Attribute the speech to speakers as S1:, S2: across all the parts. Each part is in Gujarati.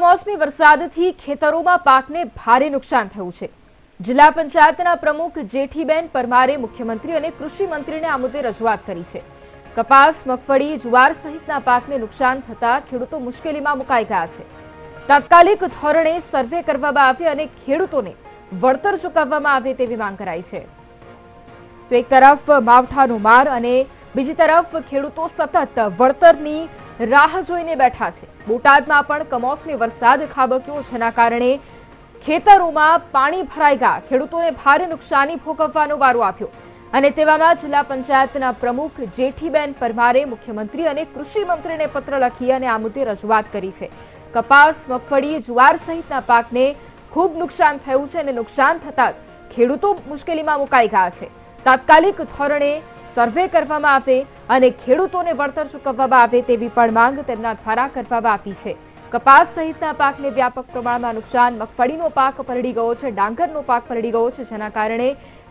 S1: કમોસમી વરસાદથી ખેતરોમાં પાકને ભારે નુકસાન થયું છે. જિલ્લા પંચાયતના પ્રમુખ જેઠીબેન પરમારે મુખ્યમંત્રી અને કૃષિ મંત્રીને આ મુદ્દે રજૂઆત કરી છે. કપાસ, મગફળી, જુવાર સહિતના પાકને નુકસાન થતા ખેડૂતો મુશ્કેલીમાં મુકાઈ ગયા છે. તાત્કાલિક ધોરણે સર્વે કરવામાં આવે અને ખેડૂતોને વળતર ચૂકવવામાં આવે તેવી માંગ કરાઈ છે. તો એક તરફ માવઠાનો માર અને બીજી તરફ ખેડૂતો સતત વળતરની રાહ જોઈને બેઠા છે. બોટાદમાં પણ કમોસમી વરસાદ ખાબક્યો, જેના કારણે ખેતરોમાં પાણી ભરાઈ ગયા. ખેડૂતોને ભારે નુકસાની ભોગવવાનો વારો આપ્યો અને તેવામાં જિલ્લા પંચાયતના પ્રમુખ જેઠીબેન પરમારે મુખ્યમંત્રી અને કૃષિ મંત્રીને પત્ર લખી અને આ મુદ્દે રજૂઆત કરી છે. કપાસ, મગફળી, જુવાર સહિતના પાકને ખૂબ નુકસાન થયું છે અને નુકસાન થતા ખેડૂતો મુશ્કેલીમાં મુકાઈ ગયા છે. તાત્કાલિક ધોરણે સર્વે કરવામાં આવે અને ખેડૂતોને વળતર ચૂકવવામાં આવે તેવી પણ માંગ તેમના દ્વારા કરવામાં આવી છે. કપાસ સહિતના પાકને વ્યાપક પ્રમાણમાં નુકસાન, મગફળીનો પાક પલળી ગયો છે, ડાંગરનો પાક પલળી ગયો છે, જેના કારણે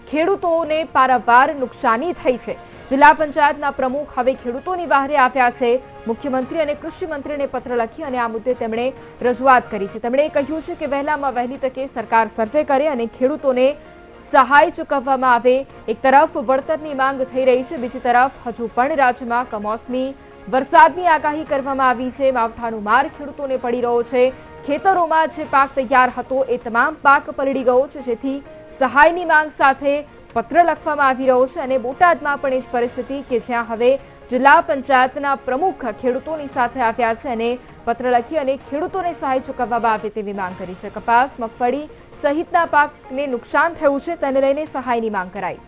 S1: ખેડૂતોને પારાવાર નુકસાની થઈ છે. જિલ્લા પંચાયતના પ્રમુખ હવે ખેડૂતોની બહારે આવ્યા છે. મુખ્યમંત્રી અને કૃષિ મંત્રીને પત્ર લખી અને આ મુદ્દે તેમણે રજૂઆત કરી છે. તેમણે કહ્યું છે કે વહેલામાં વહેલી તકે સરકાર સર્વે કરે અને ખેડૂતોને સહાય ચૂકવવામાં આવે. એક તરફ વળતરની માંગ થઈ રહી છે, બીજી તરફ હજુ પણ રાજ્યમાં કમોસમી વરસાદની આગાહી કરવામાં આવી છે. માવઠાનો માર ખેડૂતોને પડી રહ્યો છે. ખેતરોમાં જે પાક તૈયાર હતો એ તમામ પાક પલળી ગયો છે. જેથી સહાયની માંગ સાથે પત્ર લખવામાં આવી રહ્યો છે અને બોટાદમાં પણ એ જ પરિસ્થિતિ કે જ્યાં હવે જિલ્લા પંચાયતના પ્રમુખ ખેડૂતોની સાથે આવ્યા છે અને પત્ર લખી અને ખેડૂતોને સહાય ચૂકવવામાં આવે તેવી માંગ કરી છે. કપાસ, મગફળી સહિતના પાકને નુકસાન થયું છે તેને લઈને સહાયની માંગ કરાઈ.